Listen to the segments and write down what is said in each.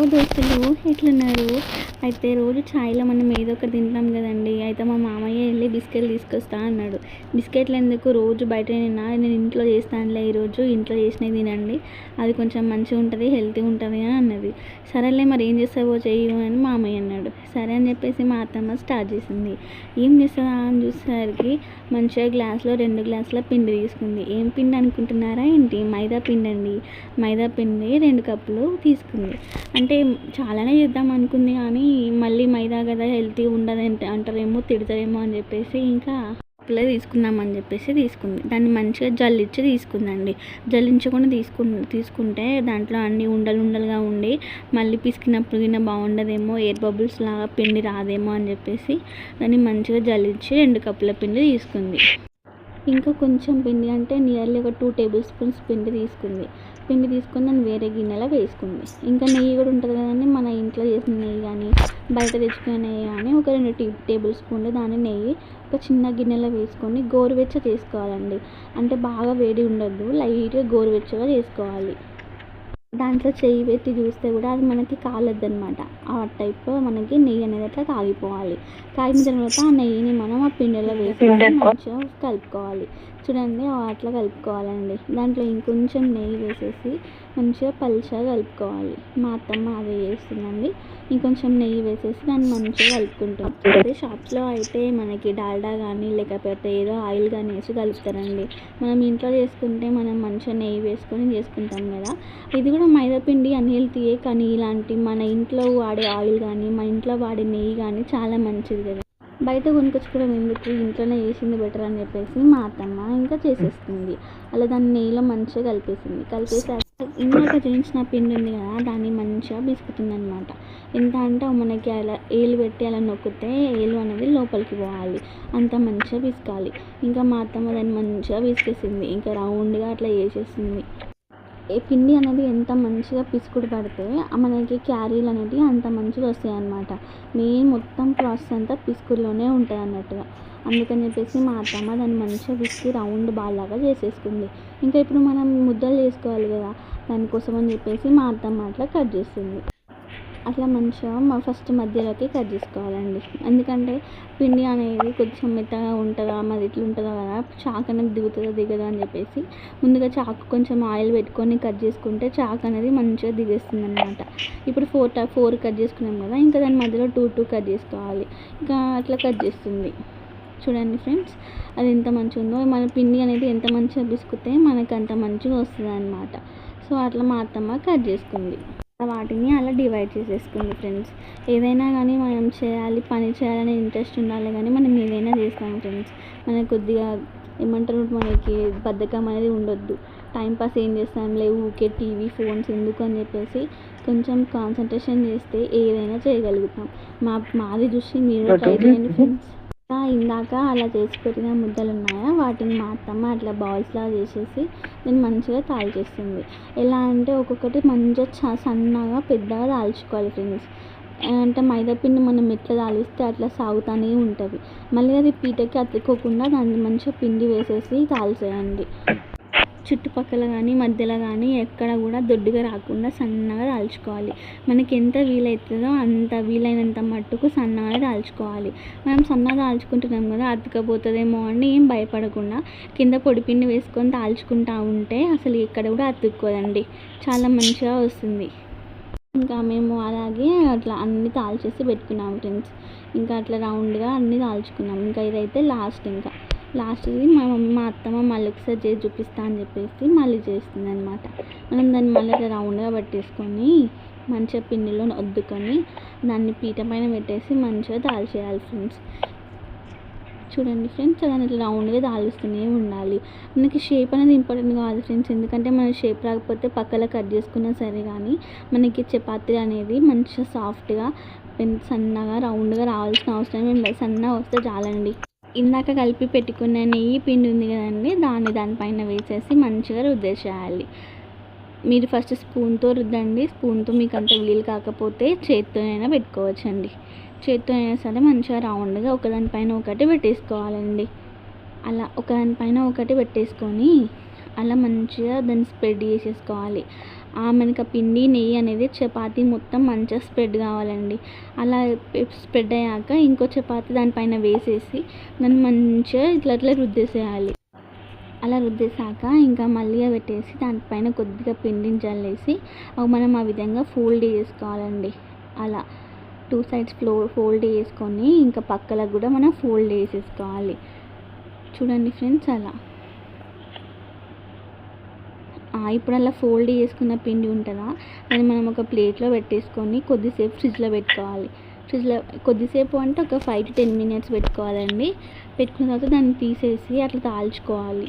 Hello దోస్తులు ఎట్లున్నారు? అయితే రోజు ఛాయ్లో మనం ఏదో ఒకటి తింటాం కదండి. అయితే మా మామయ్య వెళ్ళి బిస్కెట్లు తీసుకొస్తా అన్నాడు. బిస్కెట్లు ఎందుకు? రోజు బయట తిన్నా నేను ఇంట్లో చేస్తానులే ఈరోజు ఇంట్లో చేసినవి తినండి. అది కొంచెం మంచిగా ఉంటుంది హెల్తీ ఉంటుంది అని అన్నది. సరేలే మరి ఏం చేస్తావో చెయ్యు అని మామయ్య అన్నాడు. సరే అని చెప్పేసి మా అత్తమ్మ స్టార్ట్ చేసింది. ఏం చేస్తుందా అని చూసేసరికి మంచిగా గ్లాస్లో రెండు గ్లాసుల పిండి తీసుకుంది. ఏం పిండి అనుకుంటున్నారా ఏంటి? మైదా పిండి అండి మైదా పిండి రెండు కప్పులు తీసుకుంది. అంటే అంటే చాలానే చేద్దాం అనుకుంది కానీ మళ్ళీ మైదా కదా హెల్తీ ఉండదు అంటారేమో తిడతారేమో అని చెప్పేసి ఇంకా కప్పులే తీసుకుందామని చెప్పేసి తీసుకుంది. దాన్ని మంచిగా జల్లించి తీసుకుందండి. జల్లించకుండా తీసుకు తీసుకుంటే దాంట్లో అన్ని ఉండలు ఉండలుగా ఉండి మళ్ళీ పిసికినప్పుడు గిన్న బాగుండదేమో ఎయిర్ బబుల్స్ లాగా పిండి రాదేమో అని చెప్పేసి దాన్ని మంచిగా జల్లించి రెండు కప్పుల పిండి తీసుకుంది. ఇంకా కొంచెం పిండి అంటే నియర్లీ ఒక టూ టేబుల్ స్పూన్స్ పిండి తీసుకుంది. పిండి తీసుకొని దాన్ని వేరే గిన్నెలో వేసుకుంది. ఇంకా నెయ్యి కూడా ఉంటుంది కదండి మన ఇంట్లో చేసిన నెయ్యి కానీ బయట తెచ్చుకునే నెయ్యి కానీ ఒక రెండు టీ టేబుల్ స్పూన్లు దాని నెయ్యి ఒక చిన్న గిన్నెలో వేసుకొని గోరువెచ్చ చేసుకోవాలండి. అంటే బాగా వేడి ఉండద్దు లైట్గా గోరువెచ్చగా చేసుకోవాలి. దాంట్లో చెయ్యి పెట్టి చూస్తే కూడా అది మనకి కాలద్దు అనమాట ఆ టైప్లో మనకి నెయ్యి అనేది అట్లా కాగిపోవాలి కాగిన తర్వాత ఆ నెయ్యిని మనం ఆ పిండిలో వేసి మంచిగా కలుపుకోవాలి. చూడండి అట్లా కలుపుకోవాలండి. దాంట్లో ఇంకొంచెం నెయ్యి వేసేసి మంచిగా పలుచగా కలుపుకోవాలి. మా అత్తమ్మ అదే చేస్తుందండి. ఇంకొంచెం నెయ్యి వేసేసి దాన్ని మంచిగా కలుపుకుంటాం. అదే షాప్స్లో అయితే మనకి డాల్డా కానీ లేకపోతే ఏదో ఆయిల్ కానీ వేసి కలుపుతారండి. మనం ఇంట్లో చేసుకుంటే మనం మంచిగా నెయ్యి వేసుకొని చేసుకుంటాం కదా. ఇది కూడా మైదాపిండి అన్హెల్తీయే కానీ ఇలాంటి మన ఇంట్లో వాడే ఆయిల్ కానీ మన ఇంట్లో వాడే నెయ్యి కానీ చాలా మంచిది కదా. బయట కొనుకొచ్చుకోవడం ఎందుకు? ఇంట్లోనే చేసింది బెటర్ అని చెప్పేసి మా అత్తమ్మ ఇంకా చేసేస్తుంది. అలా దాన్ని నెయ్యిలో మంచిగా కలిపేసింది. కలిపేసి ఇందాక నా పిండి ఉంది కదా దాన్ని మంచిగా బిసుకుతుంది అనమాట ఎంత అంటే మనకి అలా ఏలు పెట్టి అలా నొక్కితే ఏలు అనేది లోపలికి పోవాలి. అంత మంచిగా పిసకాలి. ఇంకా మా అత్తమ్మ దాన్ని మంచిగా పిసికేసింది. ఇంకా రౌండ్గా అట్లా చేసేసింది. ఏ పిండి అనేది ఎంత మంచిగా పిసుకుడు పడితే మనకి క్యారీలు అనేటివి అంత మంచిగా వస్తాయి అన్నమాట మెయిన్ మొత్తం ప్రాసెస్ అంతా పిసుకుడులోనే ఉంటుంది అన్నట్టుగా అందుకని చెప్పేసి మా అత్తమ్మ దాన్ని మంచిగా పిసికి రౌండ్ బాల్ లాగా చేసేసుకుంది. ఇంకా ఇప్పుడు మనం ముద్దలు చేసుకోవాలి కదా దానికోసం అని చెప్పేసి మా అత్తమ్మ అట్లా కట్ చేస్తుంది. అట్లా మంచిగా మా ఫస్ట్ మధ్యలోకి కట్ చేసుకోవాలండి. ఎందుకంటే పిండి అనేది కొంచెం మెత్తగా ఉంటుందా మరి ఇట్లా ఉంటుందా కదా చాకు అనేది దిగుతుందా దిగదా అని చెప్పేసి ముందుగా చాకు కొంచెం ఆయిల్ పెట్టుకొని కట్ చేసుకుంటే చాకు అనేది మంచిగా దిగేస్తుంది అనమాట ఇప్పుడు ఫోర్ ఫోర్ కట్ చేసుకున్నాం కదా ఇంకా దాని మధ్యలో టూ టూ కట్ చేసుకోవాలి. ఇంకా అట్లా కట్ చేస్తుంది. చూడండి ఫ్రెండ్స్ అది ఎంత మంచిగా ఉందో. మన పిండి అనేది ఎంత మంచిగా బిసుకుతే మనకు అంత మంచిగా వస్తుంది అనమాట సో అట్లా మా అత్తమ్మ కట్ చేసుకుంది. వాటిని అలా డివైడ్ చేసేసుకుంది ఫ్రెండ్స్ ఏదైనా కానీ మనం చేయాలి పని చేయాలనే ఇంట్రెస్ట్ ఉండాలి కానీ మనం ఏదైనా చేస్తాం ఫ్రెండ్స్ మనకు కొద్దిగా ఏమంటారు మనకి బద్ధకం అనేది ఉండొద్దు. టైంపాస్ ఏం చేస్తాంలే ఊకే టీవీ ఫోన్స్ ఎందుకు అని చెప్పేసి కొంచెం కాన్సన్ట్రేషన్ చేస్తే ఏదైనా చేయగలుగుతాం. మా మాది చూసి మీరు ట్రై చేయండి ఫ్రెండ్స్ ఇందాక అలా చేసి పెట్టిన ముద్దలు ఉన్నాయా వాటిని మా అత్తమ్మ అట్లా బాల్స్లా చేసేసి నేను మంచిగా తాల్చేస్తుంది. ఎలా అంటే ఒక్కొక్కటి మంచిగా చ సన్నగా పెద్దగా తాల్చుకోవాలి ఫ్రెండ్స్ అంటే మైదా పిండి మనం ఎట్లా తాలిస్తే అట్లా సాగుతూనే ఉంటుంది. మళ్ళీ అది పీటకి అతుక్కోకుండా దాన్ని మంచిగా పిండి వేసేసి తాల్చేయండి. చుట్టుపక్కల కానీ మధ్యలో కానీ ఎక్కడ కూడా దొడ్డుగా రాకుండా సన్నగా దాల్చుకోవాలి. మనకి ఎంత వీలవుతుందో అంత వీలైనంత మట్టుకు సన్నగా దాల్చుకోవాలి. మనం సన్నగా దాల్చుకుంటున్నాం కదా అతుకపోతుందేమో అని ఏం భయపడకుండా కింద పొడిపిండి వేసుకొని దాల్చుకుంటా ఉంటే అసలు ఎక్కడ కూడా అతుక్కోదండి. చాలా మంచిగా వస్తుంది. ఇంకా మేము అలాగే అట్లా అన్నీ తాల్చేసి పెట్టుకున్నాము ఫ్రెండ్స్. ఇంకా అట్లా రౌండ్గా అన్నీ దాల్చుకున్నాం ఇంకా ఇదైతే లాస్ట్ ఇంకా. లాస్ట్ది మా మమ్మీ మా అత్తమ్మ మళ్ళీ ఒకసారి చేసి చూపిస్తా అని చెప్పేసి మళ్ళీ చేస్తుంది అనమాట మనం దాన్ని మళ్ళీ ఇట్లా రౌండ్గా పట్టేసుకొని మంచిగా పిండిలో వద్దుకొని దాన్ని పీట పైన పెట్టేసి మంచిగా దాల్చేయాలి ఫ్రెండ్స్. చూడండి ఫ్రెండ్స్ దాన్ని ఇట్లా రౌండ్గా దాలుస్తూనే ఉండాలి. మనకి షేప్ అనేది ఇంపార్టెంట్ కాదు ఫ్రెండ్స్. ఎందుకంటే మన షేప్ రాకపోతే పక్కన కట్ చేసుకున్నా సరే కానీ మనకి చపాతీ అనేది మంచిగా సాఫ్ట్గా సన్నగా రౌండ్గా రావాల్సిన అవసరం ఏం లేదు. సన్నగా వస్తే చాలండి. ఇందాక కలిపి పెట్టుకున్న నెయ్యి పిండి ఉంది కదండి దాన్ని దానిపైన వేసేసి మంచిగా రుద్దేసేయాలి. మీరు ఫస్ట్ స్పూన్తో రుద్దండి స్పూన్తో మీకు అంత వీలు కాకపోతే చేత్తోనైనా పెట్టుకోవచ్చండి. చేత్తో అయినా సరే మంచిగా రౌండ్గా ఒకదానిపైన ఒకటి పెట్టేసుకోవాలండి. అలా ఒకదానిపైన ఒకటి పెట్టేసుకొని అలా మంచిగా దాన్ని స్ప్రెడ్ చేసేసుకోవాలి. ఆ మనకి పిండి నెయ్యి అనేది చపాతీ మొత్తం మంచిగా స్ప్రెడ్ కావాలండి. అలా స్ప్రెడ్ అయ్యాక ఇంకో చపాతీ దానిపైన వేసేసి దాన్ని మంచిగా ఇట్లా ఇట్లా రుద్దేసేయాలి. అలా రుద్దేశాక ఇంకా మళ్ళీగా పెట్టేసి దానిపైన కొద్దిగా పిండిని చల్లేసి అవి మనం ఆ విధంగా ఫోల్డ్ చేసుకోవాలండి. అలా టూ సైడ్స్ ఫ్లో ఫోల్డ్ చేసుకొని ఇంకా పక్కలకు కూడా మనం ఫోల్డ్ చేసేసుకోవాలి. చూడండి ఫ్రెండ్స్ అలా. ఇప్పుడు అలా ఫోల్డ్ చేసుకున్న పిండి ఉంటుందా? అది మనం ఒక ప్లేట్లో పెట్టేసుకొని కొద్దిసేపు ఫ్రిడ్జ్లో పెట్టుకోవాలి. ఫ్రిడ్జ్లో కొద్దిసేపు అంటే ఒక ఫైవ్ టు టెన్ మినిట్స్ పెట్టుకోవాలండి. పెట్టుకున్న తర్వాత దాన్ని తీసేసి అట్లా తాల్చుకోవాలి.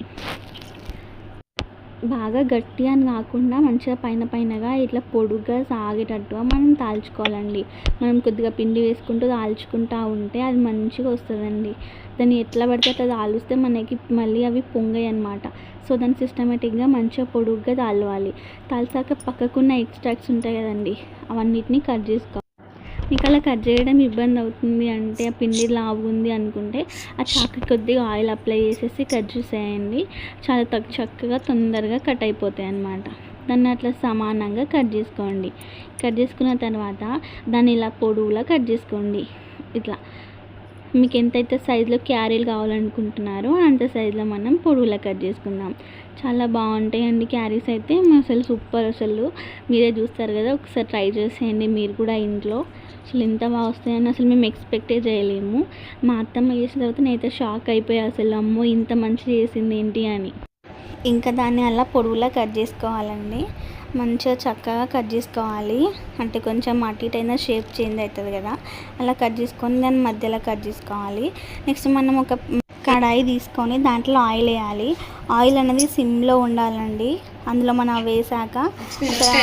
బాగా గట్టి అని కాకుండా మంచిగా పైన పైనగా ఇట్లా పొడుగ్గా సాగేటట్టుగా మనం తాల్చుకోవాలండి. మనం కొద్దిగా పిండి వేసుకుంటూ తాల్చుకుంటూ ఉంటే అది మంచిగా వస్తుందండి. దాన్ని ఎట్లా పడితే అట్లా తాలుస్తే మనకి మళ్ళీ అవి పొంగాయి అనమాట సో దాన్ని సిస్టమేటిక్గా మంచిగా పొడుగ్గా తాలవాలి. తాల్చాక పక్కకున్న ఎక్స్ట్రాక్ట్స్ ఉంటాయి కదండి అవన్నిటిని కట్ చేసుకోవాలి. మీకు అలా కట్ చేయడం ఇబ్బంది అవుతుంది అంటే ఆ పిండి లావు ఉంది అనుకుంటే ఆ చాకు కొద్దిగా ఆయిల్ అప్లై చేసేసి కట్ చేసేయండి. చాలా తక్కువ చక్కగా తొందరగా కట్ అయిపోతాయి అన్నమాట. దాన్ని అట్లా సమానంగా కట్ చేసుకోండి. కట్ చేసుకున్న తర్వాత దాన్ని ఇలా పొడవులా కట్ చేసుకోండి. ఇట్లా. మీకు ఎంతైతే సైజులో క్యారీలు కావాలనుకుంటున్నారో అంత సైజులో మనం పొడవులా కట్ చేసుకుందాం. చాలా బాగుంటాయండి క్యారీస్ అయితే. అసలు సూపర్ అసలు. మీరే చూస్తారు కదా ఒకసారి ట్రై చేసేయండి మీరు కూడా ఇంట్లో. అసలు ఎంత బాగా వస్తాయని అసలు మేము ఎక్స్పెక్టే చేయలేము. మా అత్తమ్మ చేసిన తర్వాత నేనైతే షాక్ అయిపోయా అసలు అమ్మో ఇంత మంచిగా చేసింది ఏంటి అని. ఇంకా దాన్ని అలా పొడవులా కట్ చేసుకోవాలండి. మంచిగా చక్కగా కట్ చేసుకోవాలి. అంటే కొంచెం అటు ఇటు అయినా షేప్ చేంజ్ అవుతుంది కదా. అలా కట్ చేసుకొని దాన్ని మధ్యలో కట్ చేసుకోవాలి. నెక్స్ట్ మనం ఒక కడాయి తీసుకొని దాంట్లో ఆయిల్ వేయాలి. ఆయిల్ అనేది సిమ్లో ఉండాలండి. అందులో మనం వేసాక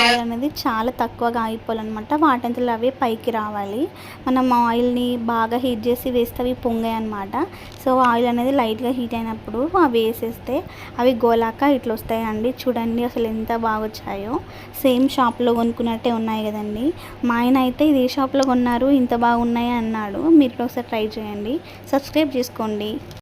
ఆయిల్ అనేది చాలా తక్కువగా ఆగిపోవాలన్నమాట వాటంతలో అవే పైకి రావాలి. మనం ఆయిల్ని బాగా హీట్ చేసి వేస్తే అవి పొంగాయన్నమాట. సో ఆయిల్ అనేది లైట్గా హీట్ అయినప్పుడు అవి వేసేస్తే అవి గోలాక ఇట్లా వస్తాయండి. చూడండి అసలు ఎంత బాగా వచ్చాయో. సేమ్ షాప్లో కొనుక్కున్నట్టే ఉన్నాయి కదండి. మా ఆయన అయితే ఇది షాప్లో కొన్నారు ఇంత బాగున్నాయి అన్నాడు. మీరు ఒకసారి ట్రై చేయండి. సబ్స్క్రైబ్ చేసుకోండి.